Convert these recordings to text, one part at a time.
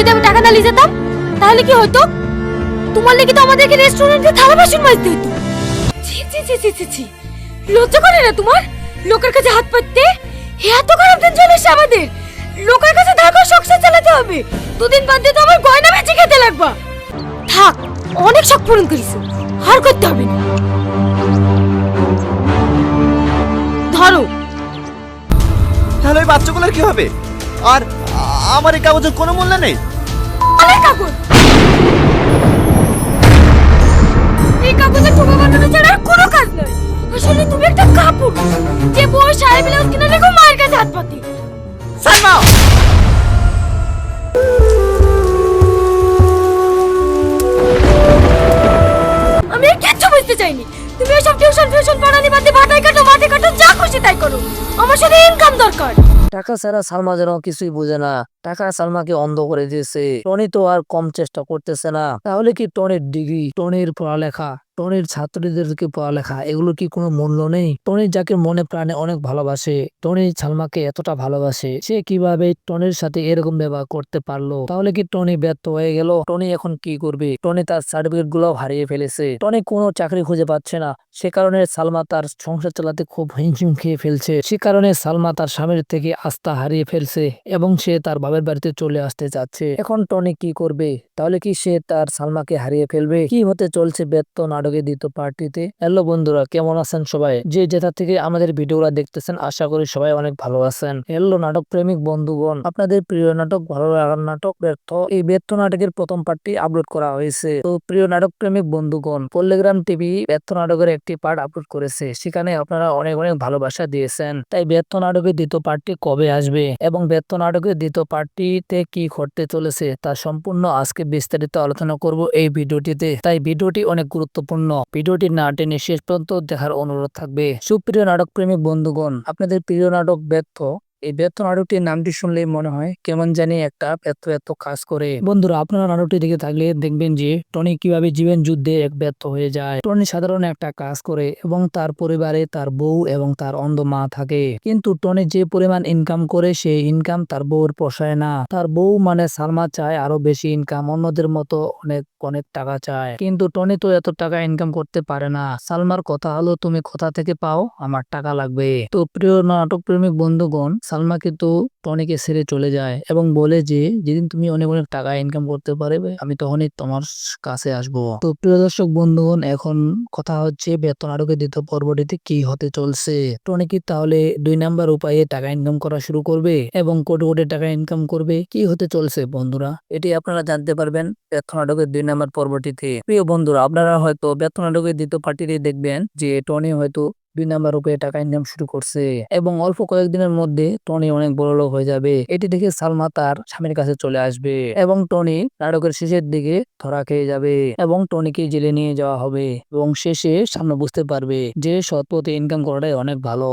যদি আমি টাকা না নিয়ে যেতাম, তাহলে কি হতো? তোমার লেগে তো আমাদেরকে রেস্টুরেন্টে থালা বাসন মাজতে হতো। ছি ছি ছি ছি ছি লজ্জা করে না তোমার? লোকের কাছে হাত পাততে এত খারাপ দিন চলে এসছে আমাদের। লোকের কাছে করে সংসার চালাতে হবে। দুদিন বাদ দিয়ে তো আমার গয়না বেচে খেতে লাগবা। থাক, অনেক শখ পূরণ করিস আর করতে হবে না। ধরো। তাহলে ওই বাচ্চাগুলোর কি হবে? আর আমার এই কাগজের কোনো মূল্য নেই? কাগজ এই কাগজে বানানো ছাড়া আর কোনো কাজ নয় আসলে তুমি একটা কাপড় যে ব্লাউজ কিনে রেখো মায়ের কাছে হাত পাতি আমি আর কিচ্ছু বুঝতে চাইনি। তুমি ওসব টিউশন ফিউশন পড়ানি বাদে ভাটাই কাটো মাঠে কাটো যা খুশি তাই করো। আমার সাথে ইনকাম দরকার। টাকা ছাড়া সালমা যেন কিছুই বোঝে না। টাকা সালমাকে অন্ধ করে দিয়েছে। টনি তো আর কম চেষ্টা করতেছে না। তাহলে কি টনির ডিগ্রি, টনির পড়ালেখা? টনির ছাত্রীদেরকে পড়ালেখা এগুলো কি কোনো মূল্য নেই? টনি যাকে মনে প্রাণে অনেক ভালোবাসে টনি সালমাকে এতটা ভালোবাসে, সে কীভাবে টনির সাথে এরকম ব্যবহার করতে পারল? তাহলে কি টনি ব্যর্থ হয়ে গেল? টনি এখন কি করবে? টনি তার সার্টিফিকেটগুলো হারিয়ে ফেলেছে। টনি কোনো চাকরি খুঁজে পাচ্ছে না। সে কারণে সালমা তার সংসার চালাতে খুব হিমশিম খেয়ে ফেলছে। সে কারণে সালমা তার স্বামীর থেকে আস্থা হারিয়ে ফেলছে এবং সে তার বাবার বাড়িতে চলে আসতে চাচ্ছে এখন টনি কি করবে? তাহলে কি সে তার সালমাকে হারিয়ে ফেলবে? কি হতে চলছে ব্যর্থ নাটকে দ্বিতীয় পার্টিতে হ্যালো বন্ধুরা, কেমন আছেন সবাই? যে যেটা থেকে আমাদের ভিডিওগুলো দেখতেছেন, আশা করি সবাই অনেক ভালো আছেন। হ্যালো নাটক প্রেমিক বন্ধুগণ, আপনাদের প্রিয় নাটক, ভালো লাগার নাটক, ব্যর্থ। এই ব্যর্থ নাটকের প্রথম পার্টটি আপলোড করা হয়েছে। তো প্রিয় নাটক প্রেমিক বন্ধুগণ পল্লিগ্রাম টিভি ব্যর্থ নাটকের একটি পার্ট আপলোড করেছে। সেখানে আপনারা অনেক অনেক ভালোবাসা দিয়েছেন। তাই ব্যর্থ নাটকের দ্বিতীয় পার্টটি কবে আসবে এবং ব্যর্থ নাটকের দ্বিতীয় পার্টটিতে কি ঘটতে চলেছে, তা সম্পূর্ণ আজকে বিস্তারিত আলোচনা করব এই ভিডিওটিতে। তাই ভিডিওটি অনেক গুরুত্বপূর্ণ ভিডিওটি না টেনে শেষ পর্যন্ত দেখার অনুরোধ থাকবে। সুপ্রিয় নাটক প্রেমিক বন্ধুগণ, আপনাদের প্রিয় নাটক ব্যর্থ। এই ব্যর্থ নাটকটির নামটি শুনলেই মনে হয় কেমন জানি একটা ব্যর্থ ব্যর্থ কাজ করে। বন্ধুরা, আপনারা নাটকটি দেখে থাকলে দেখবেন যে টনি কীভাবে জীবন যুদ্ধে এক ব্যর্থ হয়ে যায়। টনি সাধারণ একটা কাজ করে এবং তার পরিবারে তার বউ এবং তার অন্ধ মা থাকে। কিন্তু টনি যে পরিমাণ ইনকাম করে, সেই ইনকাম তার বউর পোষায় না। তার বউ মানে সালমা চায় আরও বেশি ইনকাম অন্যদের মতো অনেক অনেক টাকা চায়। কিন্তু টনি তো এত টাকা ইনকাম করতে পারে না। সালমার কথা হলো, তুমি কোথা থেকে পাও? আমার টাকা লাগবে। তো প্রিয় নাটক প্রেমিক বন্ধুগণ সালমা কিন্তু টনিকে ছেড়ে চলে যায় এবং বলে যে, যেদিন তুমি অনেক অনেক টাকা ইনকাম করতে পারবে, আমি তখনই তোমার কাছে আসব। তো প্রিয় দর্শক বন্ধুগণ, এখন কথা হচ্ছে বেতন আরোগ্য দ্বিতীয় পর্বটিতে কি হতে চলছে। টনি কি তাহলে দুই নাম্বার উপায়ে টাকা ইনকাম করা শুরু করবে এবং কোটি কোটি টাকা ইনকাম করবে? কি হতে চলছে বন্ধুরা? এটি আপনারা জানতে পারবেন বেতন নাটকের দুই নাম্বার পর্বটিতে। প্রিয় বন্ধুরা, আপনারা হয়তো বেতন নাটকের দ্বিতীয় পার্টিতে দেখবেন যে টনি হয়তো দুই নাম্বার রূপে টাকা ইনকাম শুরু করছে। এবং অল্প কয়েকদিনের মধ্যে টনি অনেক বড় লোক হয়ে যাবে। এটি দেখে সালমা তার স্বামীর কাছে চলে আসবে এবং টনি নাটকের শেষের দিকে ধরা খেয়ে যাবে এবং টনিকে জেলে নিয়ে যাওয়া হবে এবং শেষে সামনে বুঝতে পারবে যে সৎ পথে ইনকাম করাটাই অনেক ভালো।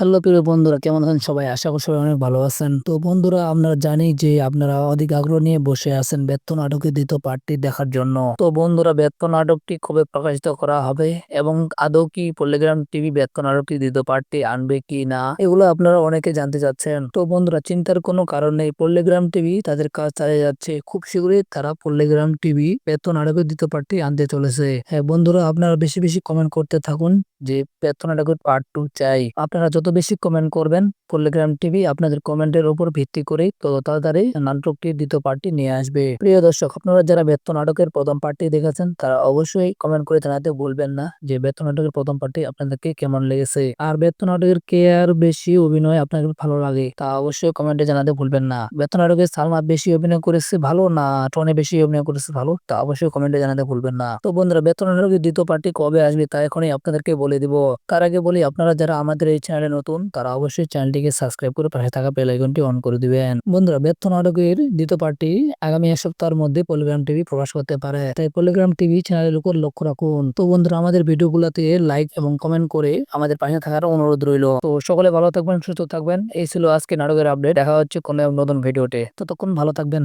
হ্যালো প্রিয় বন্ধুরা, কেমন আছেন সবাই? আশা করি সবাই অনেক ভালো আছেন। তো বন্ধুরা আপনারা জানি যে আপনারা অধিক আগ্রহ নিয়ে বসে আছেন ব্যর্থ নাটকের দ্বিতীয় পার্টটি দেখার জন্য। তো বন্ধুরা ব্যর্থ নাটকটি কবে প্রকাশিত করা হবে এবং আদৌ কি পল্লিগ্রাম টিভি ব্যর্থ নাটকটি দ্বিতীয় পার্টটি আনবে কি না, এগুলো আপনারা অনেকে জানতে চাচ্ছেন। তো বন্ধুরা, চিন্তার কোনো কারণ নেই, পল্লিগ্রাম টিভি তাদের কাজ চালিয়ে যাচ্ছে। খুব শীঘ্রই তারা পল্লিগ্রাম টিভি ব্যর্থ নাটকের দ্বিতীয় পার্টটি আনতে চলেছে। হ্যাঁ বন্ধুরা, আপনারা বেশি বেশি কমেন্ট করতে থাকুন যে ব্যর্থ নাটকের পার্ট টু চাই। আপনারা যত বেশি কমেন্ট করবেন। পল্লিগ্রাম টিভি আপনাদের কমেন্টের উপর ভিত্তি করে তত তাড়াতাড়ি নাটকটির দ্বিতীয় পার্টি নিয়ে আসবে। প্রিয় দর্শক, আপনারা যারা বেতন নাটকের প্রথম পার্টি দেখেছেন, তারা অবশ্যই কমেন্ট করে জানাতে ভুলবেন না যে বেতন নাটকের প্রথম পার্টি আপনাদেরকে কেমন লেগেছে। আর বেতন নাটকের কে আর বেশি অভিনয় আপনাদের ভালো লাগে, তা অবশ্যই কমেন্টে জানাতে ভুলবেন না। বেতন নাটকে সালমা বেশি অভিনয় করেছে ভালো না টনে বেশি অভিনয় করেছে ভালো, তা অবশ্যই কমেন্টে জানাতে ভুলবেন না। তো বন্ধুরা, বেতন নাটকের দ্বিতীয় পার্টি কবে আসবে তা এখনই আপনাদেরকে বলে দিব। তার আগে বলি, আপনারা যারা আমাদের এই চ্যানেলে নতুন, তারা অবশ্যই চ্যানেলটিকে সাবস্ক্রাইব করে পাশে থাকা বেল আইকনটি অন করে দিবেন। বন্ধুরা ব্যর্থ নাটকের দ্বিতীয় পার্টি আগামী এক সপ্তাহের মধ্যে পলিগ্রাম টিভি প্রকাশ করতে পারে। তাই পলিগ্রাম টিভি চ্যানেলের উপর লক্ষ্য রাখুন। তো বন্ধুরা, আমাদের ভিডিওগুলোতে লাইক এবং কমেন্ট করে আমাদের পাশে থাকার অনুরোধ রইল। তো সকলে ভালো থাকবেন, সুস্থ থাকবেন। এই ছিল আজকে নাটকের আপডেট দেখা হচ্ছে কোনো নতুন ভিডিওতে ততক্ষণ ভালো থাকবেন।